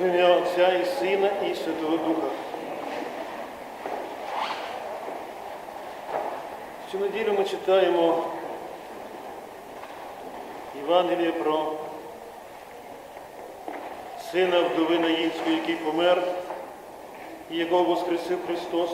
В ім'я Отця і Сина і Святого Духа. Цю неділю ми читаємо Євангеліє про сина вдови Наїнської, який помер, і якого воскресив Христос.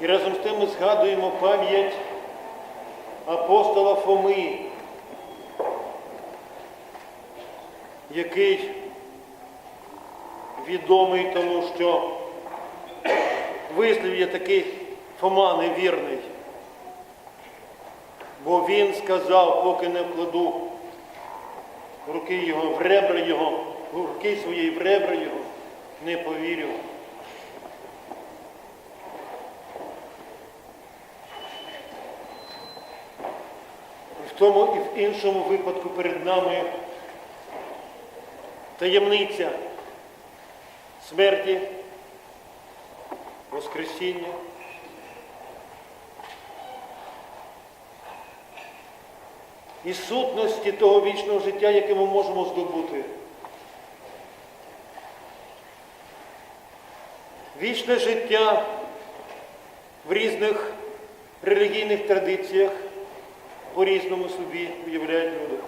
І разом з тим ми згадуємо пам'ять апостола Фоми, який відомий тому, що вислів є такий Фома невірний. Бо він сказав, поки не вкладу руки його, в ребра його, руки своєї в ребра його, не повірю. В тому і в іншому випадку перед нами таємниця смерті, Воскресіння. І сутності того вічного життя, яке ми можемо здобути. Вічне життя в різних релігійних традиціях по-різному собі уявляють люди.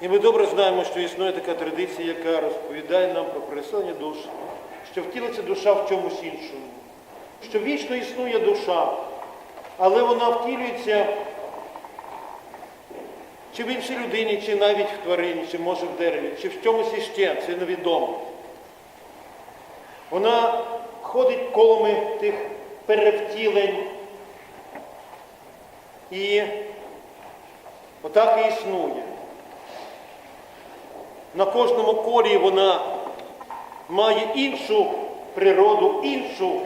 І ми добре знаємо, що існує така традиція, яка розповідає нам про переселення душ, що втілиться душа в чомусь іншому, що вічно існує душа, але вона втілюється чи в іншій людині, чи навіть в тварині, чи може в дереві, чи в чомусь іще, це невідомо. Вона ходить колами тих перевтілень і отак і існує. На кожному колі вона має іншу природу, іншу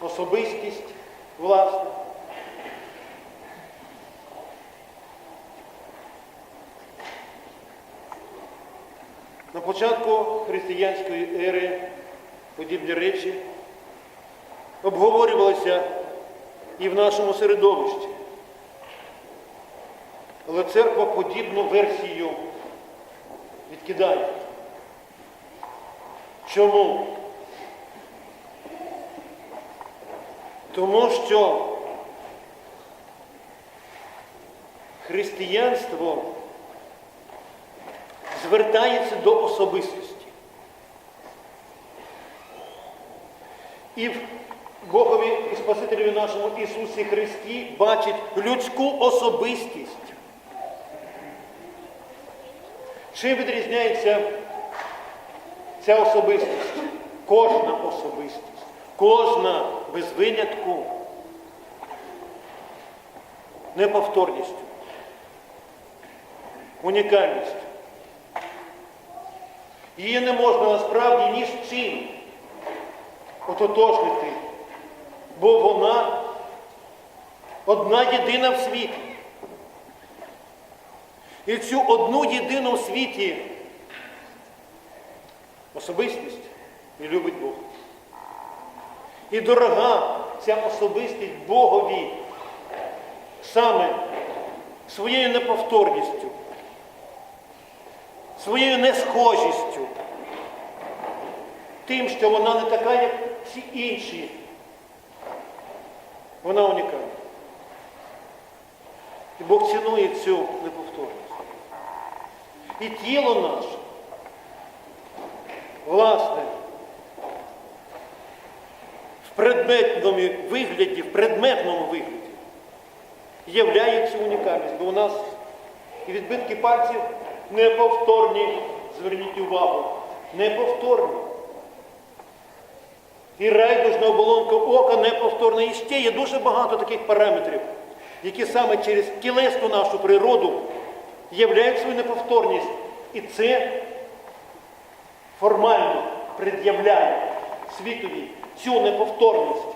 особистість власне. На початку християнської ери подібні речі обговорювалися і в нашому середовищі. Але церква подібну версію відкидає. Чому? Тому що християнство звертається до особистості. І в Богові і Спасителеві нашому Ісусі Христі бачить людську особистість. Чим відрізняється ця особистість? Кожна особистість, кожна без винятку неповторністю, унікальністю. Її не можна насправді ні з чим ототожнити, бо вона одна єдина в світі. І цю одну єдину в світі особистість і любить Бог. І дорога ця особистість Богові саме своєю неповторністю, своєю несхожістю, тим, що вона не така, як всі інші. Вона унікальна. І Бог цінує цю неповторність. І тіло наше, власне, в предметному вигляді, в предметному вигляді, являє цю унікальність, бо у нас і відбитки пальців неповторні, зверніть увагу, неповторні. І райдужна оболонка ока неповторна. І ще є дуже багато таких параметрів, які саме через тілесну нашу природу являють свою неповторність. І це формально пред'являє світові цю неповторність.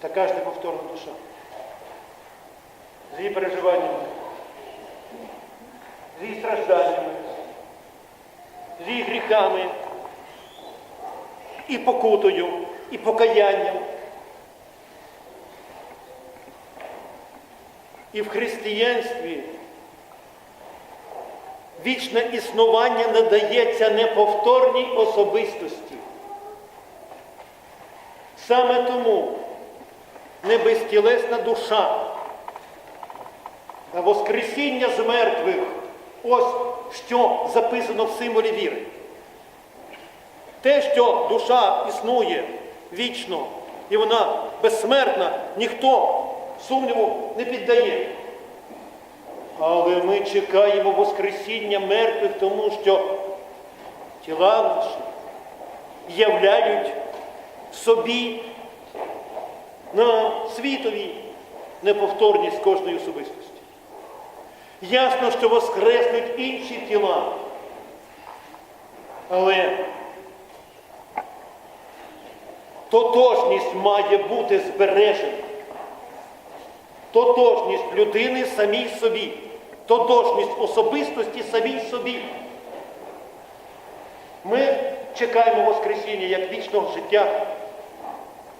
Така ж неповторна душа. З її переживаннями, з її стражданнями, з її гріхами, і покутою, і покаянням. І в християнстві вічне існування надається неповторній особистості. Саме тому не безтілесна душа, а Воскресіння з мертвих ось що записано в символі віри. Те, що душа існує вічно і вона безсмертна, ніхто сумніву не піддає. Але ми чекаємо Воскресіння мертвих, тому що тіла наші являють собі на світові неповторність кожної особистості. Ясно, що воскреснуть інші тіла. Але тотожність має бути збережена. Тотожність людини самій собі, тотожність особистості самій собі. Ми чекаємо Воскресіння як вічного життя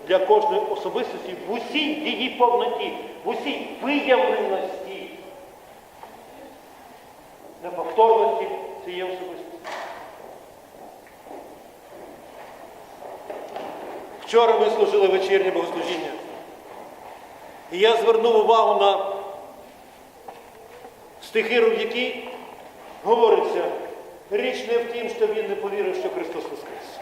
для кожної особистості в усій її повноті, в усій виявленості, неповторності цієї особистості. Вчора ми служили вечірнє богослужіння. І я звернув увагу на стихи, в які говориться, річ не в тім, що він не повірив, що Христос Воскрес.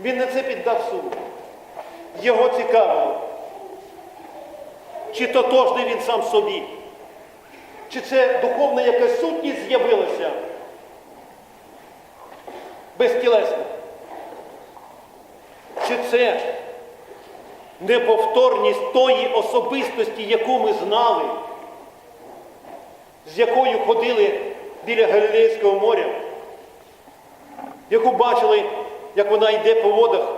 Він на це піддав суду. Його цікавило, чи тотожний він сам собі, чи це духовна якась сутність з'явилася безтілесна. Чи це неповторність тої особистості, яку ми знали, з якою ходили біля Галілейського моря, яку бачили, як вона йде по водах,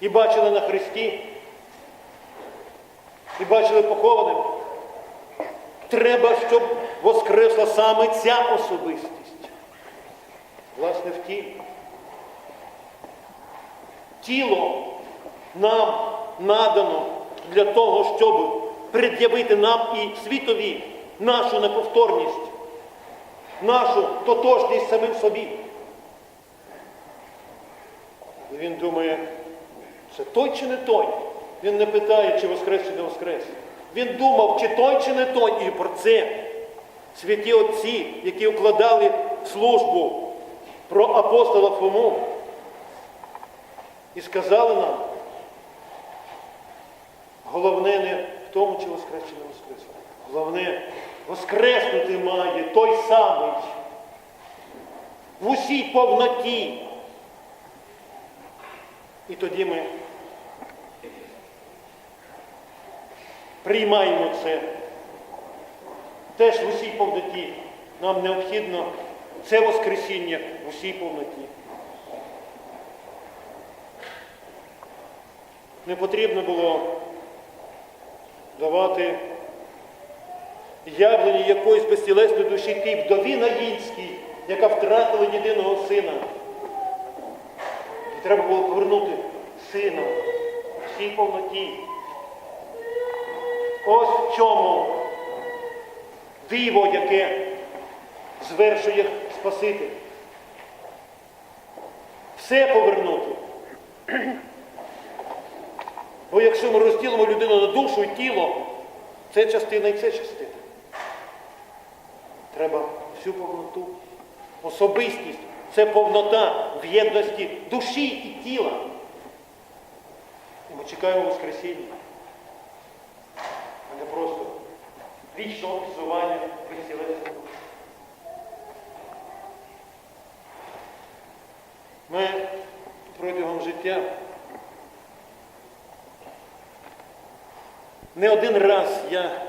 і бачили на Христі, і бачили похованим. Треба, щоб воскресла саме ця особистість. Власне, в тілі. Тіло нам надано для того, щоб пред'явити нам і світові нашу неповторність, нашу тотожність самим собі. Він думає, це той чи не той. Він не питає, чи воскрес, чи не воскрес. Він думав, чи той, чи не той. І про це святі отці, які укладали службу про апостола Фому, і сказали нам, головне не в тому, чи воскрес, чи не воскрес. Головне, воскреснути має той самий в усій повноті. І тоді ми приймаємо це. Теж в усій повноті. Нам необхідно це Воскресіння в усій повноті. Не потрібно було давати явлення якоїсь безтілесної душі тій вдові Наїнській, яка втратила єдиного сина. І треба було повернути сина в всій повноті. Ось в чому диво, яке звершує Спаситель. Все повернути. Бо якщо ми розділимо людину на душу і тіло, це частина і це частина. Треба всю повноту. Особистість це повнота в єдності душі і тіла. І ми чекаємо Воскресіння, а не просто вічного існування безцілесного. Ми протягом життя не один раз я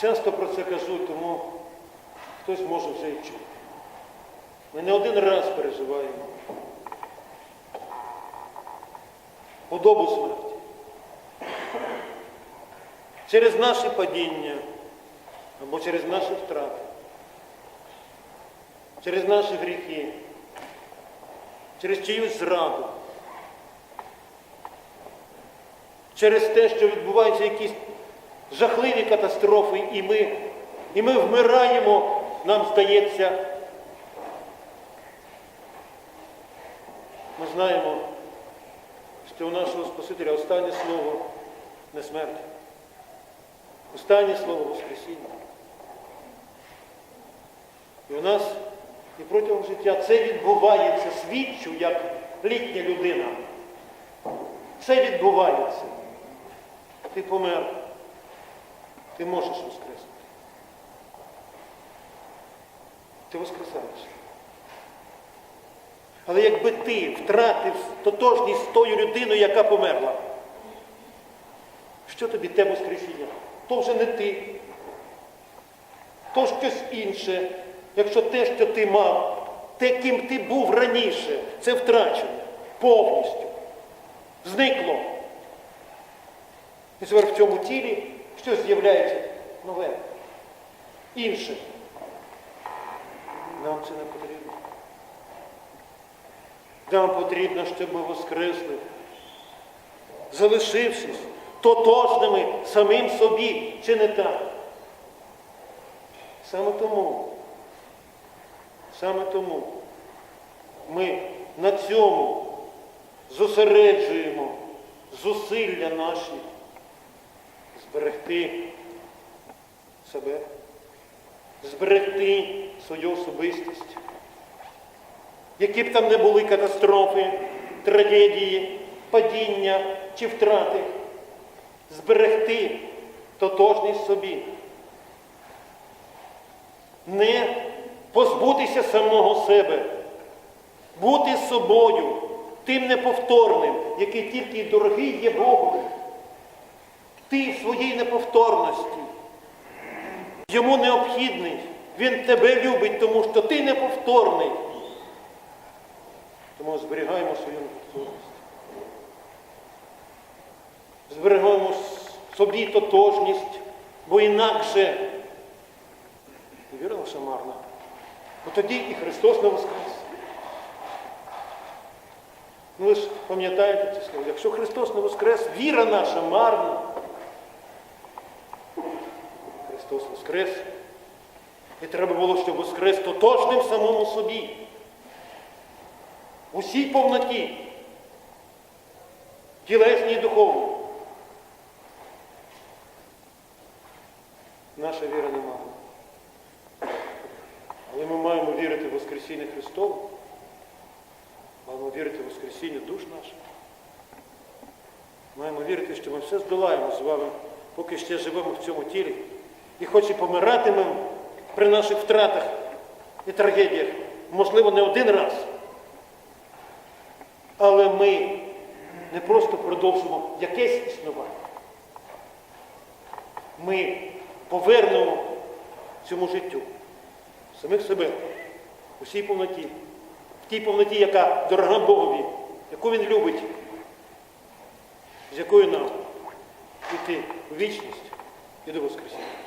часто про це кажу, тому хтось може вже і чути. Ми не один раз переживаємо подобу смерті. Через наше падіння або через наші втрати, через наші гріхи, через чиюсь зраду. Через те, що відбуваються якісь жахливі катастрофи, і ми, і ми вмираємо, нам здається. Ми знаємо, що у нашого Спасителя останнє слово не смерть. Останнє слово Воскресіння. І у нас і протягом життя це відбувається, свідчу, як літня людина. Це відбувається. Ти помер. Ти можеш воскреснути. Ти воскресаєш. Але якби ти втратив тотожність з тою людиною, яка померла, що тобі те воскресіння? То вже не ти, то щось інше, якщо те, що ти мав, те, ким ти був раніше, це втрачено повністю. Зникло. І тепер в цьому тілі щось з'являється нове, інше. Нам це не потрібно. Нам потрібно, щоб ми воскресли, залишившись тотожними самим собі, чи не так? Саме тому, саме тому ми на цьому зосереджуємо зусилля наші зберегти себе, зберегти свою особистість. Які б там не були катастрофи, трагедії, падіння чи втрати, зберегти тотожність собі. Не позбутися самого себе, бути собою, тим неповторним, який тільки дорогий є Богу. Ти в своїй неповторності. Йому необхідний. Він тебе любить, тому що ти неповторний. Тому зберігаємо свою неповторність. Зберігаємо собі тотожність, бо інакше віра наша марна. Бо тоді і Христос не воскрес. Ну ви ж пам'ятаєте ці слова. Якщо Христос не воскрес, віра наша марна. Христос воскрес. І треба було, щоб воскрес тотожним самому собі. В усій повноті. Тілесній і духовній. Наша віра не мала. Але ми маємо вірити в Воскресіння Христове. Маємо вірити в Воскресіння душ наших. Маємо вірити, що ми все здолаємо з вами, поки ще живемо в цьому тілі. І хоч і помиратимемо при наших втратах і трагедіях, можливо, не один раз. Але ми не просто продовжимо якесь існування. Ми повернемо цьому життю самих себе у всій повноті, в тій повноті, яка дорога Богові, яку Він любить, з якою нам йти у вічність і до Воскресіння.